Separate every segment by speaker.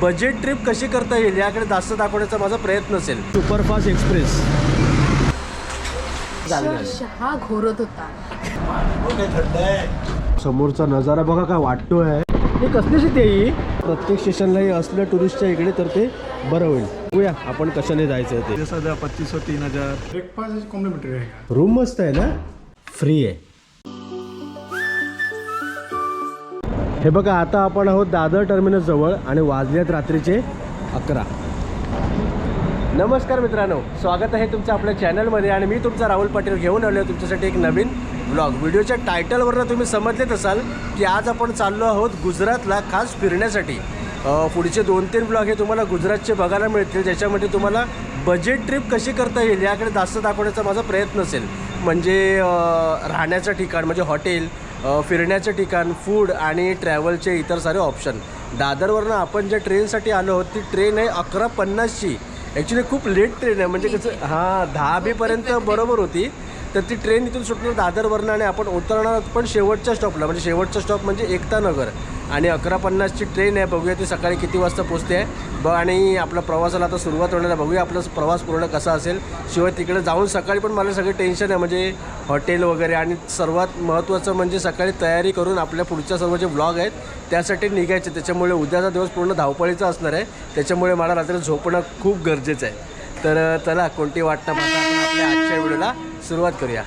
Speaker 1: Budget trip कशी करता येईल याकडे जास्त दाखवण्याचा माझा प्रयत्न असेल. Superfast express.
Speaker 2: घोरत होता.
Speaker 1: समोरचा नजारा बघा काय वाटतोय. हे कसली शेती आहे ही? प्रत्येक स्टेशनला हे असलं टुरिस्टच्या इकडे तर ते बरं होईल. बघूया आपण कशाने जायचं ते.
Speaker 3: पच्चीस तीन हजार. ब्रेकफास्ट कॉम्प्लीमेंट्री रहेगा
Speaker 1: रूम मस्त आहे ना? फ्री आहे. हे बघा आता आपण आहोत दादर टर्मिनस जवळ आणि वाजल्यात रात्रीचे अकरा. नमस्कार मित्रांनो स्वागत आहे तुमचं आपल्या चॅनलमध्ये आणि मी तुमचा राहुल पाटील घेऊन आलो तुमच्यासाठी एक नवीन ब्लॉग व्हिडिओच्या टायटलवरनं तुम्ही समजलेत असाल की आज आपण चाललो आहोत गुजरातला खास फिरण्यासाठी. पुढचे दोन तीन ब्लॉग हे तुम्हाला गुजरातचे बघायला मिळतील ज्याच्यामध्ये तुम्हाला बजेट ट्रिप कशी करता येईल याकडे जास्त दाखवण्याचा माझा प्रयत्न असेल. म्हणजे राहण्याचं ठिकाण म्हणजे हॉटेल फिरण्याचं ठिकाण फूड आणि ट्रॅव्हलचे इतर सारे ऑप्शन दादरवरनं आपण ज्या ट्रेनसाठी आलो आहोत ती ट्रेन आहे अकरा पन्नासची. ॲक्च्युली खूप लेट ट्रेन आहे. म्हणजे कसं हां दहा बीपर्यंत बरोबर होती. तर ती ट्रेन इथून सुटणार दादरवरनं आणि आपण उतरणार पण शेवटच्या स्टॉपला म्हणजे शेवटचा स्टॉप म्हणजे एकता नगर. आणि अकरा पन्नासची ट्रेन आहे बघूया ती सकाळी किती वाजता पोचते आहे ब आणि आपला प्रवासाला आता सुरुवात होणार आहे. बघूया आपला प्रवास पूर्ण कसा असेल. शिवाय तिकडे जाऊन सकाळी पण मला सगळं टेन्शन आहे. म्हणजे हॉटेल वगैरे आणि सर्वात महत्त्वाचं म्हणजे सकाळी तयारी करून आपल्या पुढच्या सर्व जे ब्लॉग आहेत त्यासाठी निघायचे. त्याच्यामुळे उद्याचा दिवस पूर्ण धावपळीचा असणार आहे. त्याच्यामुळे मला रात्री झोपणं खूप गरजेचं आहे. तर चला कोणती वाटतं आपण आपल्या आजच्या व्हिडिओला सुरुवात करूया.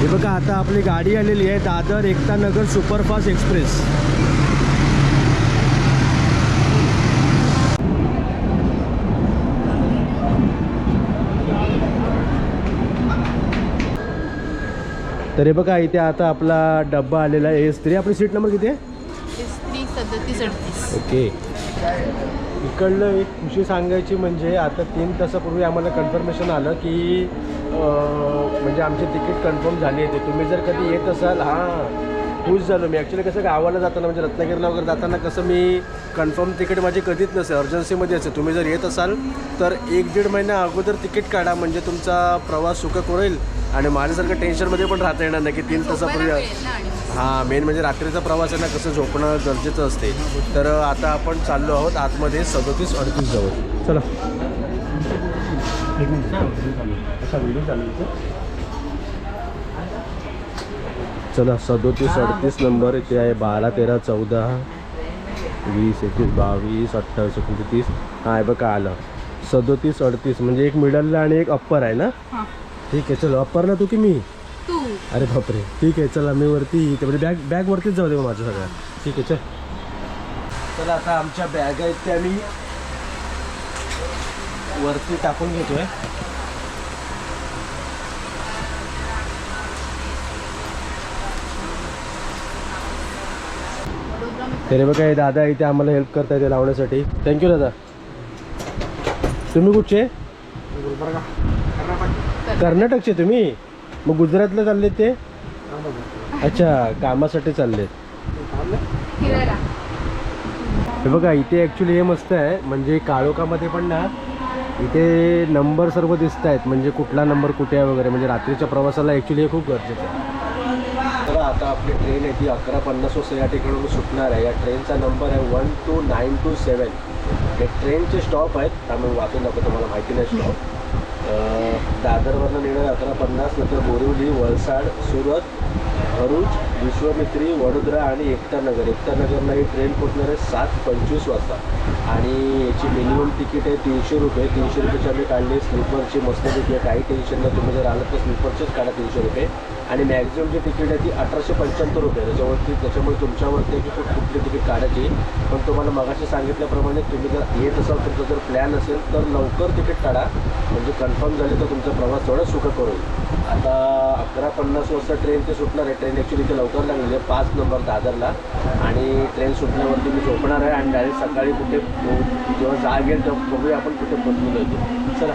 Speaker 1: हे बघा आता आपली गाडी आलेली आहे दादर एकता नगर सुपरफास्ट एक्सप्रेस. तर हे बघा इथे आता आपला डब्बा आलेला आहे. एस थ्री आपली सीट नंबर किती आहे? ओके. इकडलं एक खुशी सांगायची म्हणजे आता तीन तासापूर्वी आम्हाला कन्फर्मेशन आलं की म्हणजे आमची तिकीट कन्फर्म झाली आहे ते. तुम्ही जर कधी येत असाल हां खुश झालो मी. ॲक्च्युली कसं गावाला जाताना म्हणजे रत्नागिरीला वगैरे जाताना कसं मी कन्फर्म तिकीट माझी कधीच नसेल अर्जन्सीमध्ये असेल तुम्ही जर येत असाल तर एक दीड महिना अगोदर तिकीट काढा. म्हणजे तुमचा प्रवास सुखक होईल. आणि माझ्यासारखं टेन्शनमध्ये पण राहता येणार नाही की तीन तासापूर्वी हां मेन म्हणजे रात्रीचा प्रवास आहे ना कसं झोपणं गरजेचं असते. तर आता आपण चाललो आहोत आतमध्ये सदोतीस अडतीस जवळ. चला. चालू चला सदोतीस अडतीस नंबर इथे आहे बारा तेरा चौदा वीस एकवीस बावीस अठ्ठावीस एकोणतीस तीस. हां हे बघा आलं. सदोतीस अडतीस म्हणजे एक मिडलला आणि एक अप्पर आहे ना?
Speaker 2: हां.
Speaker 1: ठीक आहे चलो अप्परला तू की मी?
Speaker 2: तू.
Speaker 1: अरे बापरे. ठीक आहे चला मी वरती येते म्हणजे बॅग बॅग वरतीच जाऊ दे मग माझ्या सगळ्या ठीक आहे चल. चला आता आमच्या बॅग आहेत त्या मी वरती टाकून घेतोय. तरी बघा हे दादा इथे आम्हाला हेल्प करता येते लावण्यासाठी. थँक्यू दादा. तुम्ही कुठचे? कर्नाटकचे तुम्ही? मग गुजरातला चालले ते? अच्छा कामासाठी चाललेत हे बघा इथे ॲक्च्युली हे मस्त आहे. म्हणजे काळोखामध्ये पण ना इथे नंबर सर्व दिसत आहेत. म्हणजे कुठला नंबर कुठे आहे वगैरे. म्हणजे रात्रीच्या प्रवासाला ॲक्च्युली हे खूप गरजेचं आहे. बघा आता आपली ट्रेन आहे ती अकरा पन्नास वाजता या ठिकाणून सुटणार आहे. या ट्रेनचा नंबर आहे one two nine two seven. हे ट्रेनचे स्टॉप आहेत. आम्ही वाचून दाखवतो तुम्हाला माहिती नाही स्टॉप दादरवरनं निघणार अकरा पन्नास नंतर बोरिवली वलसाड सुरत भरूच विश्वमित्री वडोदरा आणि एकतानगर एकतानगरला ही ट्रेन पोचणार आहे सात पंचवीस वाजता. आणि याची मिनिमम तिकीट आहे तीनशे रुपये. तीनशे रुपयाची आम्ही काढली स्लीपरची. मस्त तिकीट आहे. काही टेन्शन नाही. तुम्ही जर आलं तर स्लीपरचेच काढा तीनशे रुपये. आणि मॅक्झिमम जी तिकीट आहे ती अठराशे पंच्याहत्तर रुपये. त्याच्यावरती त्याच्यामुळे तुमच्यावरती की कुठली तिकीट काढायची. पण तुम्हाला मगाशी सांगितल्याप्रमाणे तुम्ही जर येत असाल तुमचा जर प्लॅन असेल तर लवकर तिकीट काढा. म्हणजे कन्फर्म झाले तर तुमचा प्रवास थोडा सुखकर होईल आता अकरा पन्नास वाजता ट्रेन ते सुटणार आहे. ट्रेन ॲक्च्युली इथे लवकर लागलेली आहे. पाच नंबर दादरला. आणि ट्रेन सुटल्यावरती मी झोपणार आहे. आणि डायरेक्ट सकाळी कुठे जेव्हा बघूया आपण कुठे येतो चला.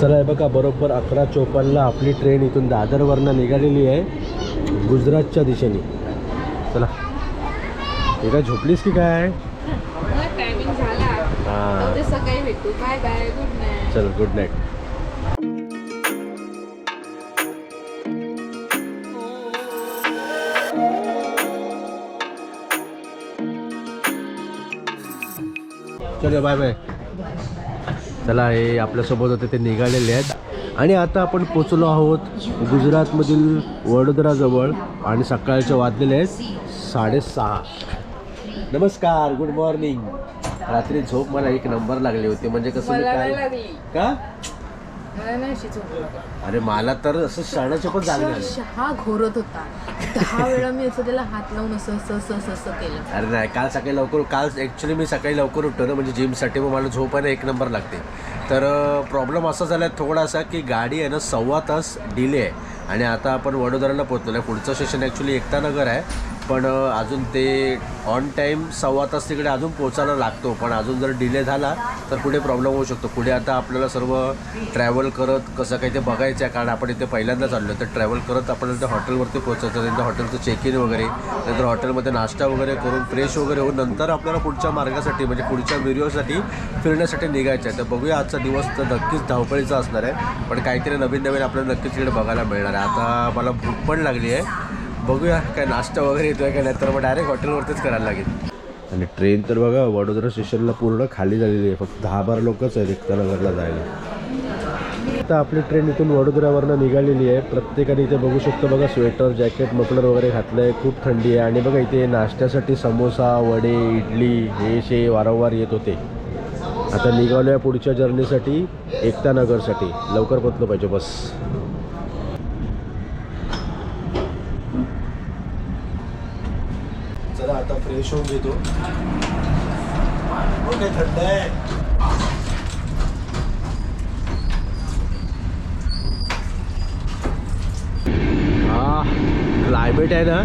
Speaker 1: चला हे बघा बरोबर अकरा चोपन्नला आपली ट्रेन इथून दादरवरनं निघालेली आहे गुजरातच्या दिशेने. चला. हे काय झोपलीस की काय? हां
Speaker 2: उद्या सकाळी भेटू. बाय बाय गुड नाईट
Speaker 1: चल गुड नाईट चल बाय बाय. चला हे आपल्यासोबत होते ते निघालेले आहेत. आणि आता आपण पोचलो आहोत गुजरातमधील वडोदराजवळ आणि सकाळचे वाजलेले आहेत साडेसहा. नमस्कार गुड मॉर्निंग रात्री झोप मला एक नंबर लागली होती. म्हणजे कसं काय का?
Speaker 2: मला नाही अशी झोप लागत.
Speaker 1: अरे मला तर असं शाळेचं पण जाग झालं
Speaker 2: अक्षरशः घोरत होता. दहा वेळा मी असं त्याला हात लावून असं असं असं असं असं केलं.
Speaker 1: अरे नाही काल सकाळी लवकर काल ॲक्च्युली मी सकाळी लवकर उठतो ना म्हणजे जिमसाठी मग मला झोप आहे ना एक नंबर लागते. तर प्रॉब्लेम असा झाला आहे थोडासा की गाडी आहे ना सव्वा तास डिले आहे. आणि आता आपण वडोदराला पोहोचलो आहे. पुढचं स्टेशन ॲक्च्युली एकतानगर आहे. पण अजून ते ऑन टाईम सव्वा तास तिकडे अजून पोचायला लागतो. पण अजून जर डिले झाला तर पुढे प्रॉब्लेम होऊ शकतो. पुढे आता आपल्याला सर्व ट्रॅव्हल करत कसं काही ते बघायचं आहे. कारण आपण इथे पहिल्यांदा चाललो तर ट्रॅव्हल करत आपण त्या हॉटेलवरती पोचायचं त्यांच्या हॉटेलचं चेक इन वगैरे नंतर हॉटेलमध्ये नाश्ता वगैरे करून फ्रेश वगैरे होऊन नंतर आपल्याला पुढच्या मार्गासाठी म्हणजे पुढच्या व्हिडिओसाठी फिरण्यासाठी निघायचं आहे. तर बघूया आजचा दिवस तर नक्कीच धावपळीचा असणार आहे. पण काहीतरी नवीन नवीन आपल्याला नक्कीच तिकडे बघायला मिळणार आहे. आता मला भूक पण लागली आहे. बघूया काय नाश्ता वगैरे येतोय का नाही तर मग डायरेक्ट हॉटेलवरतीच करायला लागेल. आणि ट्रेन तर बघा वडोदरा स्टेशनला पूर्ण खाली झालेली आहे. फक्त दहा बारा लोकच आहेत एकतानगरला जायला. आता आपली ट्रेन इथून वडोदरावरनं निघालेली आहे. प्रत्येकाने इथे बघू शकतो बघा स्वेटर जॅकेट मफलर वगैरे घातलं आहे खूप थंडी आहे. आणि बघा इथे नाश्त्यासाठी समोसा वडे इडली हे शे वारंवार येत होते. आता निघालो आहे पुढच्या जर्नीसाठी एकतानगरसाठी लवकर पोचलं पाहिजे बस. चला आता फ्रेश होऊन घेतो काय थंड आहे. हा क्लायमेट आहे ना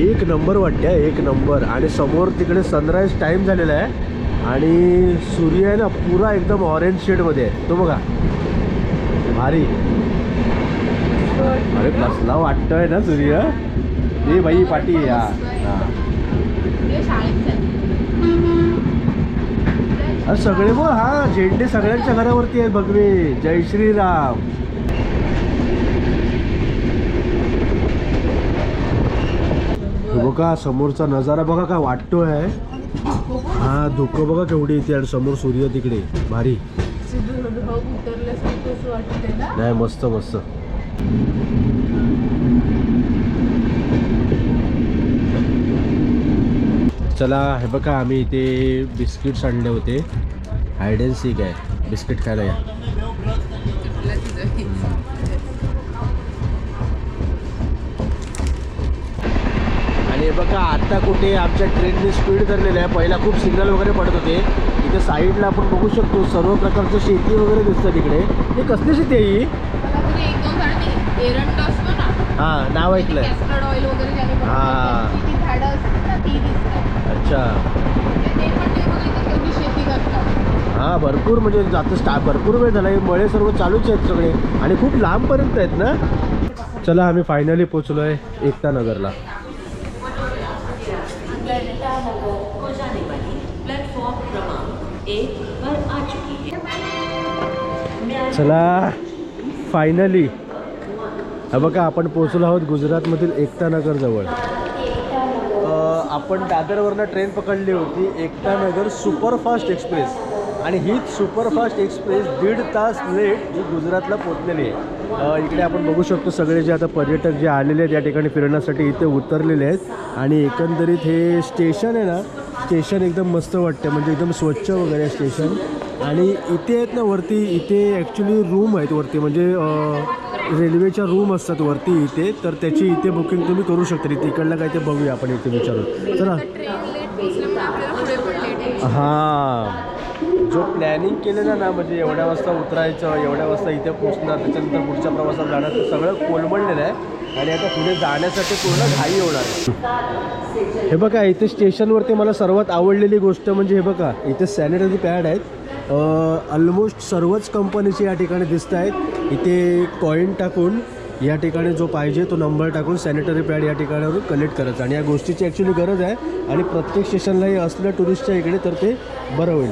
Speaker 1: एक नंबर वाटते एक नंबर आणि समोर तिकडे सनराईज टाईम झालेला आहे. आणि सूर्य आहे ना पुरा एकदम ऑरेंज शेडमध्ये आहे. तो बघा. भारी. अरे कसला वाटतोय ना सूर्य. ए बाई पाटी. या हा. अरे सगळे बघ हा झेंडे सगळ्यांच्या घरावरती आहेत भगवे जय श्रीराम. बघा समोरचा नजारा बघा का वाटतोय. हा धुकं बघा केवढी येते आणि समोर सूर्य तिकडे भारी. नाही मस्त मस्त. चला हे बघा आम्ही इथे बिस्किट्स आणले होते. हायड अँड सीक आहे. बिस्किट खायला या. आणि बघा आता कुठे आमच्या ट्रेनने स्पीड धरलेलं आहे. पहिला खूप सिग्नल वगैरे पडत होते. इथे साईडला आपण बघू शकतो सर्व प्रकारचं शेती वगैरे दिसतं तिकडे. हे कसली शेती आहे ही? हां नाव
Speaker 2: बनवतात,
Speaker 1: हा. अच्छा. हां भरपूर म्हणजे आता स्टा भरपूर वेळ झाला. हे मळे सर्व चालूच आहेत सगळे. आणि खूप लांबपर्यंत आहेत ना? चला आम्ही फायनली पोचलो आहे एकता नगरला. चला फायनली हा बघा आपण पोचलो आहोत गुजरातमधील एकता नगर जवळ. आपण दादरवरनं ट्रेन पकडली होती एकता नगर सुपरफास्ट एक्सप्रेस. आणि हीच सुपरफास्ट एक्सप्रेस दीड तास लेट ही गुजरातला पोचलेली आहे. इकडे आपण बघू शकतो सगळे जे आता पर्यटक जे आलेले आहेत या ठिकाणी फिरण्यासाठी इथे उतरलेले आहेत. आणि एकंदरीत हे स्टेशन आहे ना स्टेशन एकदम मस्त वाटतं म्हणजे एकदम स्वच्छ वगैरे आहे स्टेशन. आणि इथे आहेत ना वरती इथे ॲक्च्युली रूम आहेत वरती म्हणजे रेल्वेच्या रूम असतात वरती इथे तर त्याची इथे बुकिंग तुम्ही करू शकता. इथे इकडलं काय ते बघूया आपण इथे विचारून. चला. हां. जो प्लॅनिंग केलेलं ना म्हणजे एवढ्या वाजता उतरायचं एवढ्या वाजता इथे पोचणार त्याच्यानंतर पुढच्या प्रवासात जाणार ते सगळं कोलमडलेलं आहे. आणि आता पुढे जाण्यासाठी पूर्ण घाई होणार आहे. हे बघा इथे स्टेशनवरती मला सर्वात आवडलेली गोष्ट म्हणजे हे बघा इथे सॅनिटरी पॅड आहेत. ऑलमोस्ट सर्वच कंपनीचे या ठिकाणी दिसत आहेत इथे कॉईन टाकून या ठिकाणी जो पाहिजे तो नंबर टाकून सॅनिटरी पॅड या ठिकाणावरून कलेक्ट करायचं. आणि या गोष्टीची ॲक्च्युली गरज आहे. आणि प्रत्येक स्टेशनला हे असलं टुरिस्टच्या इकडे तर ते बरं होईल.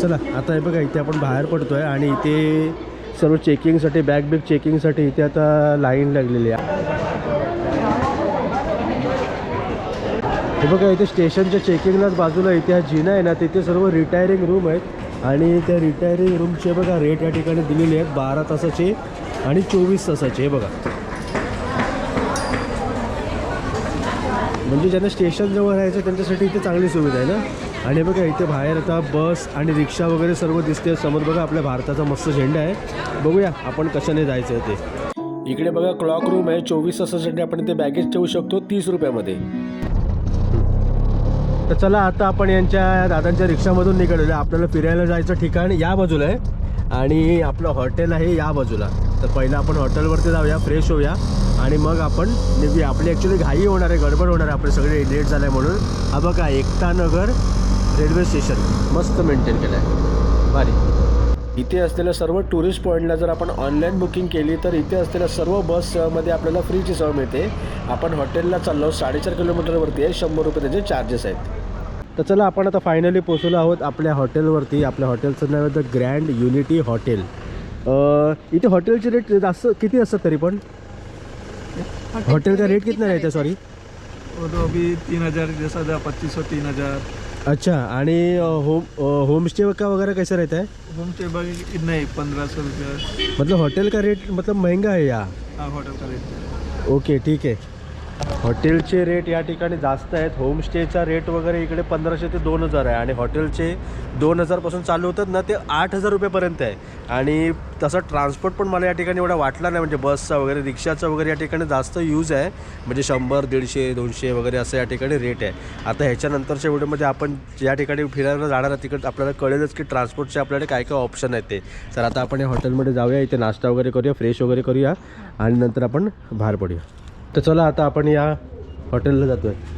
Speaker 1: चला आता हे बघा इथे आपण बाहेर पडतो आहे आणि इथे सर्व चेकिंगसाठी बॅग बॅग चेकिंगसाठी इथे आता लाईन लागलेली आहे. हे बघा इथे स्टेशनच्या चेकिंगलाच बाजूला इथे हा जिना आहे ना तिथे सर्व रिटायरिंग रूम आहेत. आणि त्या रिटायरिंग रूमचे बघा रेट या ठिकाणी दिलेले आहेत बारा तासाचे आणि चोवीस तासाचे बघा. म्हणजे ज्यांना स्टेशनजवळ राहायचं त्यांच्यासाठी इथे चांगली सुविधा आहे ना? आणि बघा इथे बाहेर आता बस आणि रिक्षा वगैरे सर्व दिसते समोर बघा आपल्या भारताचा मस्त झेंडा आहे. बघूया आपण कशाने जायचं आहे ते. इकडे बघा क्लॉक रूम आहे. चोवीस तासासाठी आपण ते बॅगेज ठेवू शकतो. तीस रुपयामध्ये. तर चला आता आपण यांच्या दादांच्या रिक्षामधून निघालेलो आहे. आपल्याला फिरायला जायचं ठिकाण या बाजूला आहे. आणि आपलं हॉटेल आहे या बाजूला. तर पहिलं आपण हॉटेलवरती जाऊया फ्रेश होऊया. आणि मग आपण निघूया. आपली ॲक्च्युली घाई होणार आहे गडबड होणार आहे. आपले सगळे लेट झालं आहे म्हणून. हा बघा एकता नगर रेल्वे स्टेशन मस्त मेंटेन केलं आहे भारी. इथे असलेल्या सर्व टुरिस्ट पॉईंटला जर आपण ऑनलाईन बुकिंग केली तर इथे असलेल्या सर्व बसमध्ये आपल्याला फ्रीची सेवा मिळते. आपण हॉटेलला चाललो साडेचार किलोमीटरवरती आहे शंभर रुपये त्याचे चार्जेस आहेत. तर चला आपण आता फायनली पोचलो आहोत आपल्या हॉटेलवरती आपल्या हॉटेलचं नाव आहे द ग्रँड युनिटी हॉटेल इथे हॉटेलचे रेट जास्त किती असतात तरी पण? हॉटेल का रेट कितना रहता है सॉरी
Speaker 3: तीन हज़ार जैसा पच्चीस सौ तीन हज़ार.
Speaker 1: अच्छा आणि होम होम स्टे का वगैरह कैसा रहता है?
Speaker 3: होम स्टे बाकी इतना ही पंद्रह सौ रुपया।
Speaker 1: मतलब होटल का रेट मतलब महंगा है या?
Speaker 3: हाँ होटल का रेट
Speaker 1: ओके ठीक आहे हॉटेलचे रेट या ठिकाणी जास्त आहेत. होमस्टेचा रेट वगैरे इकडे पंधराशे ते दोन हजार आहे. आणि हॉटेलचे दोन हजारपासून चालू होतात ना ते आठ हजार रुपयेपर्यंत आहे. आणि तसा ट्रान्सपोर्ट पण मला या ठिकाणी एवढा वाटला नाही. म्हणजे बसचा वगैरे रिक्षाचा वगैरे या ठिकाणी जास्त यूज आहे. म्हणजे शंभर दीडशे दोनशे वगैरे असं या ठिकाणी रेट आहे. आता ह्याच्यानंतरच्या व्हिडिओमध्ये आपण ज्या ठिकाणी फिरायला जाणार आहे तिकडे आपल्याला कळेलच की ट्रान्सपोर्टचे आपल्याकडे काय काय ऑप्शन आहेत ते. तर आता आपण या हॉटेलमध्ये जाऊया. इथे नाश्ता वगैरे करूया फ्रेश वगैरे करूया. आणि नंतर आपण बाहेर पडूया. तर चला आता आपण या हॉटेलला जातो आहे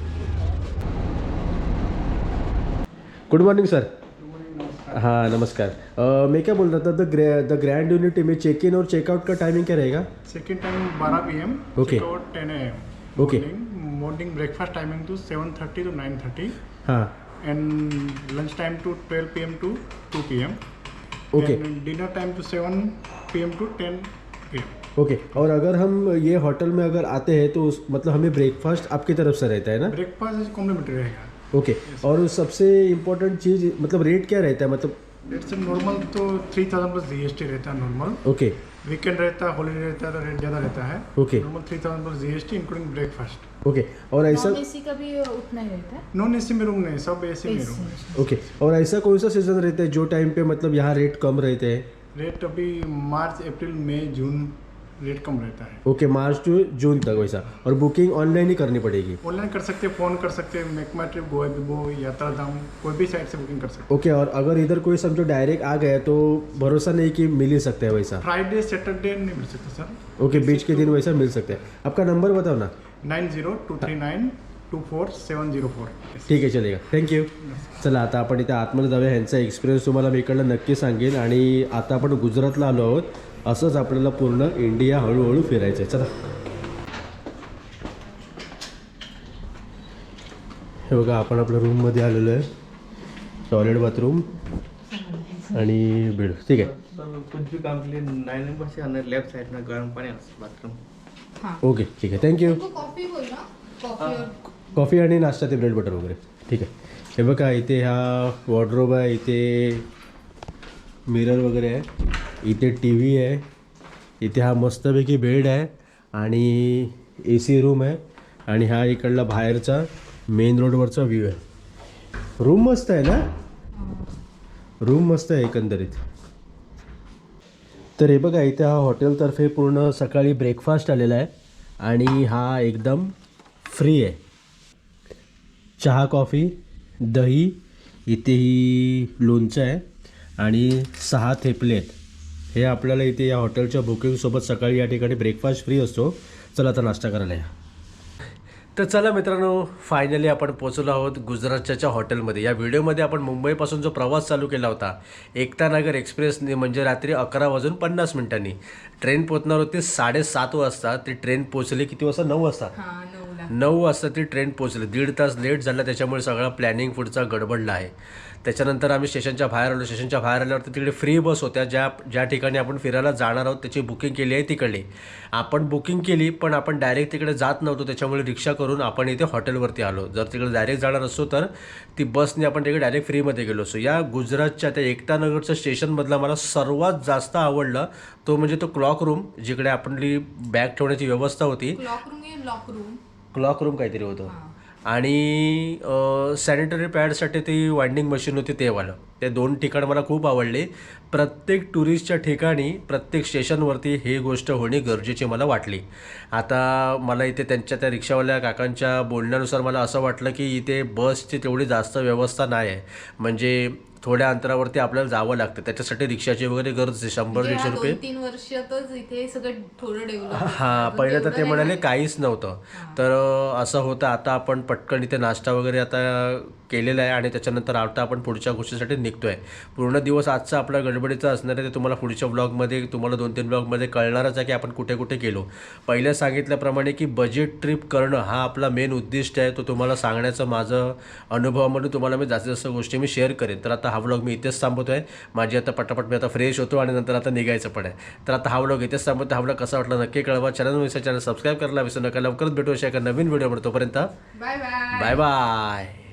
Speaker 1: गुड मॉर्निंग सर हाँ नमस्कार. मी काय बोलतो बोल रहा था the grand grand unity check in और चेकआउट का टाइमिंग काय रहेगा?
Speaker 3: सेकंड टाईम बारा P M
Speaker 1: okay
Speaker 3: ten A M
Speaker 1: okay
Speaker 3: morning breakfast timing to 7:30 to nine thirty
Speaker 1: हाँ.
Speaker 3: And lunch time to twelve P M to two P M
Speaker 1: okay
Speaker 3: dinner time to seven P M to ten
Speaker 1: okay और अगर हम ये hotel में अगर आते हैं तो उस मतलब हमें ब्रेकफास्ट आपकी तरफ़ से रहता है ना?
Speaker 3: ब्रेकफास्ट कॉम्प्लीमेंट्री रहेगा।
Speaker 1: ओके और सबसे इम्पोर्टेंट चीज़ मतलब रेट क्या रहता है? मतलब
Speaker 3: रेट सर नॉर्मल तो three thousand plus G S T रहता है नॉर्मल
Speaker 1: ओके।
Speaker 3: वीकेंड रहता है हॉलीडे रहता है तो रेट ज़्यादा रहता है।
Speaker 1: Okay.
Speaker 3: Normal three thousand plus G S T including breakfast
Speaker 1: okay और ऐसा
Speaker 2: नॉन एसी का भी उतना ही रहता है?
Speaker 3: नॉन एसी में रूम नहीं सब एसी में रूम।
Speaker 1: ओके और ऐसा कौन सा सीज़न रहता है जो टाइम पे मतलब यहाँ रेट कम रहते हैं?
Speaker 3: रेट अभी मार्च अप्रैल मई जून रेट कम रहता है।
Speaker 1: ओके मार्च टू जून तक वैसा। और बुकिंग ऑनलाइन ही करनी पड़ेगी।
Speaker 3: ऑनलाइन कर सकते हैं फ़ोन कर सकते हैं मेक माई ट्रिप गोवा बिबो यात्रा धाम कोई भी साइट से बुकिंग कर सकते
Speaker 1: ओके और अगर इधर कोई समझो डायरेक्ट आ गया तो भरोसा नहीं कि मिल ही सकता है वैसा।
Speaker 3: फ्राइडे सैटरडे नहीं मिल सकते सर
Speaker 1: ओके बीच के दिन वैसा मिल सकता है। आपका नंबर बताओ ना।
Speaker 3: Nine zero two three nine two four seven zero four.
Speaker 1: ठीक आहे चलेगा। थँक्यू चला आता आपण इथे आतमध्ये जाऊया ह्यांचा एक्सपिरियन्स तुम्हाला मी इकडनं नक्की सांगेन. आणि आता आपण गुजरातला आलो आहोत. असंच आपल्याला पूर्ण इंडिया हळूहळू फिरायचं आहे चला. हे बघा आपण आपल्या रूममध्ये आलेलो आहे. टॉयलेट बाथरूम आणि बेड ठीक आहे.
Speaker 4: कुछ भी काम के लिए नाइन नंबर से अंदर लेफ्ट साइड में गर्म पानी बाथरूम
Speaker 2: हाँ.
Speaker 1: ओके ठीक आहे. थँक्यू
Speaker 2: कॉफी बोल ना. कॉफी और
Speaker 1: कॉफी आणि नाश्ता ते ब्रेड बटर वगैरे. ठीक आहे. हे बघा इथे हा वॉर्ड्रोब आहे इथे मिरर वगैरे आहे. इथे टी व्ही आहे. इथे हा मस्तपैकी बेड आहे आणि ए सी रूम आहे आणि हा इकडला बाहेरचा मेन रोडवरचा व्ह्यू आहे. रूम मस्त आहे ना? रूम मस्त आहे एकंदरीत. तर हे बघा इथे हा हॉटेलतर्फे पूर्ण सकाळी ब्रेकफास्ट आलेला आहे आणि हा एकदम फ्री आहे. चहा कॉफी दही इथेही लोणचं आहे आणि सहा थेपले आहेत. हे आपल्याला इथे या हॉटेलच्या बुकिंगसोबत सकाळी या ठिकाणी ब्रेकफास्ट फ्री असतो. चला आता नाश्ता करायला या. तर चला मित्रांनो फायनली आपण पोचलो आहोत गुजरातच्या हॉटेलमध्ये. या व्हिडिओमध्ये आपण मुंबईपासून जो प्रवास चालू केला होता एकता नगर एक्सप्रेसने म्हणजे रात्री अकरा वाजून पन्नास मिनिटांनी. ट्रेन पोचणार होती साडेसात वाजता. ती ट्रेन पोचली किती वाजता? नऊ वाजता.
Speaker 2: नऊ
Speaker 1: वाजता ती ट्रेन पोचली दीड तास लेट झाला त्याच्यामुळे सगळा प्लॅनिंग पुढचा गडबडला आहे. त्याच्यानंतर आम्ही स्टेशनच्या बाहेर आलो. स्टेशनच्या बाहेर आल्यावरती तिकडे फ्री बस होत्या. ज्या ज्या ठिकाणी आपण फिरायला जाणार आहोत त्याची बुकिंग केली आहे तिकडली. आपण बुकिंग केली पण आपण डायरेक्ट तिकडे जात नव्हतो. त्याच्यामुळे रिक्षा करून आपण इथे हॉटेलवरती आलो. जर तिकडे डायरेक्ट जाणार असतो तर ती बसने आपण तिकडे डायरेक्ट फ्रीमध्ये गेलो. असतो या गुजरातच्या त्या एकता नगरच्या स्टेशनमधला मला सर्वात जास्त आवडलं तो म्हणजे तो क्लॉक रूम जिकडे आपली बॅग ठेवण्याची व्यवस्था होती.
Speaker 2: क्लॉक रूम
Speaker 1: काहीतरी होतं. आणि सॅनिटरी पॅडसाठी ती वाइंडिंग मशीन होती तेवालं ते दोन ठिकाण मला खूप आवडले. प्रत्येक टुरिस्टच्या ठिकाणी प्रत्येक स्टेशनवरती ही गोष्ट होणे गरजेची मला वाटली. आता मला इथे त्यांच्या त्या रिक्षावाल्या काकांच्या बोलण्यानुसार मला असं वाटलं की इथे बसची तेवढी जास्त व्यवस्था नाही आहे म्हणजे थोड्या अंतरावरती आपल्याला जावं लागतं. त्याच्यासाठी रिक्षाची वगैरे गरज आहे. शंभर
Speaker 2: म्हणजे
Speaker 1: दीडशे रुपये.
Speaker 2: तीन वर्षातच इथे सगळं थोडं डेव्हलप
Speaker 1: हां पहिलं तर ते म्हणाले काहीच नव्हतं. तर असं होतं. आता आपण पटकन इथे नाश्ता वगैरे आता केलेला आहे आणि त्याच्यानंतर आता आपण पुढच्या गोष्टीसाठी निघतोय. पूर्ण दिवस आजचा आपला गडबडीचा असणार आहे ते तुम्हाला पुढच्या ब्लॉगमध्ये तुम्हाला दोन तीन ब्लॉगमध्ये कळणारच आहे की आपण कुठे कुठे गेलो. पहिल्या सांगितल्याप्रमाणे की बजेट ट्रिप करणं हा आपला मेन उद्दिष्ट आहे. तो तुम्हाला सांगण्याचं माझं अनुभवामधून तुम्हाला मी जास्तीत जास्त गोष्टी मी शेअर करेन. तर आता हा व्लॉग मी इथेच थांबवतो आहे माझी आता पटापट मी आता फ्रेश होतो आणि नंतर आता निघायचं पण आहे. तर आता हा व्लॉग इथेच थांबवतो हा व्लॉग कसा वाटला नक्की कळवा. चॅनल विषय चॅनल सबस्क्राईब करायला विसरू नका. लवकरच भेटू अशा एका नवीन व्हिडिओ तोपर्यंत
Speaker 2: बाय बाय
Speaker 1: बाय बाय